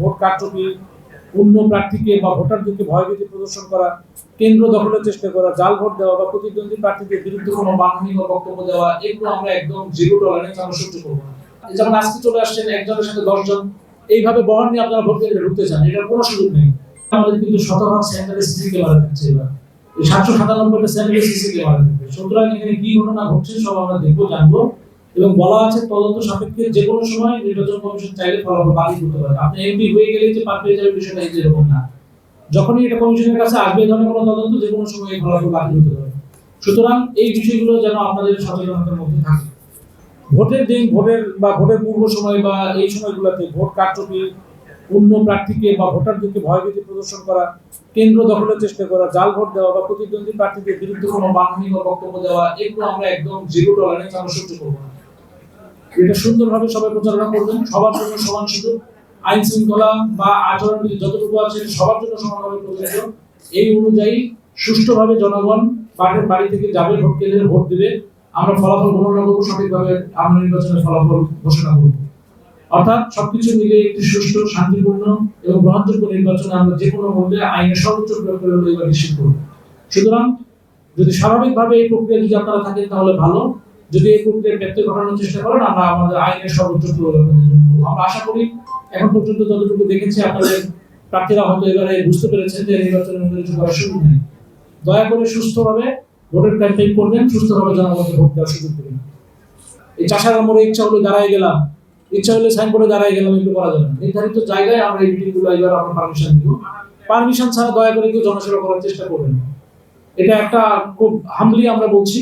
Vote কারচুপি অন্য প্রার্থীকে বা ভোটারদেরকে ভয়ভীতি প্রদর্শন করা, কেন্দ্র দখলের চেষ্টা করা, জাল ভোট দেওয়া বা প্রতিদ্বন্দ্বী প্রার্থীদের বিরুদ্ধে কোনো মানহানি বা বক্তব্য দেওয়া, এগুলো আমরা একদম জিরো টলারেন্স আমরা সহ্য করব না। যেমন আজকে চলে আসছেন একজনের সাথে দশজন, এইভাবে বহন নিয়ে আপনারা ভোট কেন্দ্রে ঢুকতে চান, এটার কোনো সুযোগ নেই। আমাদের কিন্তু শতভাগ সেন্টারে সিসি ক্যামেরা থাকছে এবার। সাতশো সাতানব্বইটা সেন্টারে সিসি ক্যামেরা থাকবে। সুতরাং এখানে কি ঘটনা ঘটছে সব আমরা দেখব, জানব। এবং বলা আছে তদন্ত সাপেক্ষে যে কোনো সময় নির্বাচন কমিশন চাইলে ফলাফল বাতিল করতে পারে। আপনি এমপি হয়ে গেলে যে পার পেয়ে যাবে বিষয়টা এই যে এরকম না। যখনই এটা কমিশনের কাছে আসবে ধরনের কোনো তদন্ত যে কোনো সময় ফলাফল বাতিল হতে পারে। সুতরাং এই বিষয়গুলো যেন আপনাদের সচেতনতার মধ্যে থাকে। ভোটের দিন, ভোটের বা ভোটের পূর্ব সময় বা এই সময়গুলোতে ভোট কারচুপি অন্য প্রার্থীকে বা ভোটারদেরকে ভয়ভীতি প্রদর্শন করা, কেন্দ্র দখলের চেষ্টা করা, জাল ভোট দেওয়া বা প্রতিদ্বন্দ্বী প্রার্থীদের বিরুদ্ধে কোনো মানহানি বা বক্তব্য দেওয়া, এগুলো আমরা একদম জিরো টলারেন্স আমরা সহ্য করব না। এটা সুন্দরভাবে সবাই প্রচারণা করবেন, সবার জন্য সমান সুযোগ, আইন শৃঙ্খলা বা আচরণবিধি যতটুকু আছে সবার জন্য সমানভাবে প্রযোজ্য। এই অনুযায়ী সুষ্ঠুভাবে জনগণ পাটের বাড়ি থেকে যাবে, ভোট কেন্দ্রে ভোট দিবে। আমরা ফলাফল গণনা করব, সঠিকভাবে আমরা নির্বাচনের ফলাফল ঘোষণা করব। অর্থাৎ সবকিছু মিলে একটি সুষ্ঠু, শান্তিপূর্ণ এবং গ্রহণযোগ্য নির্বাচনে আমরা যে কোনো মূল্যে আইনের সর্বোচ্চ প্রয়োগ করে নিশ্চিত করব। সুতরাং যদি স্বাভাবিকভাবে এই প্রক্রিয়া যদি আপনারা থাকেন তাহলে ভালো। যদি এই প্রক্রিয়া ব্যক্তি ঘটানোর চেষ্টা করেন, আমরা আমাদের আইনের সর্বোচ্চ। আমরা আশা করি এখন পর্যন্ত যতটুকু দেখেছি, আপনাদের প্রার্থীরা হয়তো এবারে বুঝতে পেরেছেন যে নির্বাচনের মধ্যে কিছু করার সুযোগ নেই। দয়া করে সুস্থভাবে ভোটের ক্যাম্পেইন করবেন, সুস্থভাবে জনগণকে ভোট দেওয়ার সুযোগ দেবেন। এই চাষার মোড়ে ইচ্ছা হলে দাঁড়ায় গেলাম, ইচ্ছা হলে সাইনবোর্ডে দাঁড়ায় গেলাম এগুলো করা যাবে নির্ধারিত জায়গায় আমরা এই মিটিংগুলো এবার আমরা পারমিশন দিব। পারমিশন ছাড়া দয়া করে কেউ জনসেবা করার চেষ্টা করবেন এটা একটা খুব হামলি আমরা বলছি।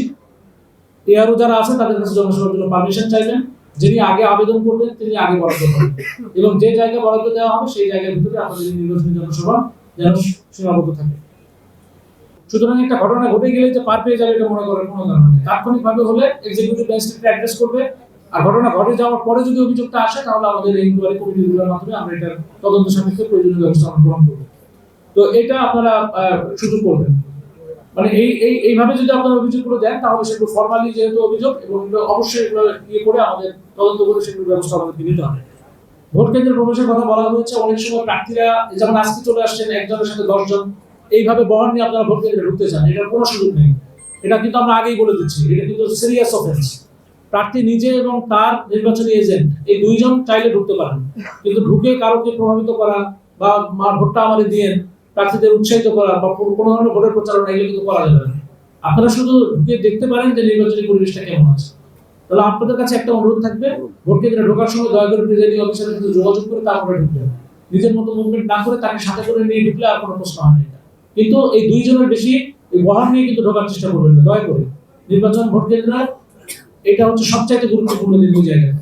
এআরও যারা আছে তাদের কাছে জনসেবার জন্য পারমিশন চাইবেন যিনি আগে আবেদন করবেন তিনি আগে বরাদ্দ করবেন। এবং যে জায়গায় বরাদ্দ দেওয়া হবে সেই জায়গার ভিতরে আপনাদের নির্বাচনী জনসভা যেন সীমাবদ্ধ থাকে। সুতরাং একটা ঘটনা ঘটে গেলে যে পার পেয়ে যাবে এটা মনে করার কোনো কারণ নেই। তাৎক্ষণিকভাবে হলে এক্সিকিউটিভ ম্যাজিস্ট্রেট অ্যাড্রেস করবে। আর ঘটনা ঘটে যাওয়ার পরে যদি অভিযোগটা আসে তাহলে আমাদের এই ইনকোয়ারি কমিটিগুলোর মাধ্যমে আমরা এটার তদন্ত সাপেক্ষে প্রয়োজনীয় ব্যবস্থা গ্রহণ করব। তো এটা আপনারা সুযোগ করবেন। মানে এই এই, এইভাবে যদি আপনারা অভিযোগগুলো দেন, তাহলে সেগুলো ফর্মালি যেহেতু অভিযোগ, এবং অবশ্যই এগুলো ইয়ে করে আমাদের তদন্ত করে সেগুলো ব্যবস্থা আমাদেরকে নিতে হবে। ভোট কেন্দ্রে প্রবেশের কথা বলা হয়েছে, অনেক সময় প্রার্থীরা যেমন আজকে চলে আসছেন, একজনের সাথে দশজন, এইভাবে বহন নিয়ে আপনারা ভোট কেন্দ্রে ঢুকতে চান এটার কোনো সুযোগ নেই। এটা কিন্তু আমরা আগেই বলে দিচ্ছি, এটা কিন্তু সিরিয়াস অফেন্স প্রার্থী নিজে এবং তার নির্বাচনী এজেন্ট এই দুইজন চাইলে ঢুকতে পারেন। কিন্তু ঢুকে কারোকে প্রভাবিত করা বা ভোটটা আমাদের দিয়ে প্রার্থীদের উৎসাহিত করা বা কোনো ধরনের ভোটের প্রচারণা, এগুলো কিন্তু করা যাবে না। আপনারা শুধু ঢুকে দেখতে পারেন যে নির্বাচনী পরিবেশটা কেমন আছে। তাহলে আপনাদের কাছে একটা অনুরোধ থাকবে, ভোট কেন্দ্রে ঢোকার সময় দয়া করে প্রিজাইডিং অফিসারের সাথে যোগাযোগ করে তারপরে ঢুকবেন। নিজের মতো মুভমেন্ট না করে তাকে সাথে করে নিয়ে ঢুকলে আর কোনো প্রশ্ন হয় না কিন্তু এই দুইজনের বেশি এই বহার নিয়ে কিন্তু ঢোকার চেষ্টা করবেন না, দয়া করে। নির্বাচন ভোট কেন্দ্র, এটা হচ্ছে সবচাইতে গুরুত্বপূর্ণ দিন ওই জায়গায়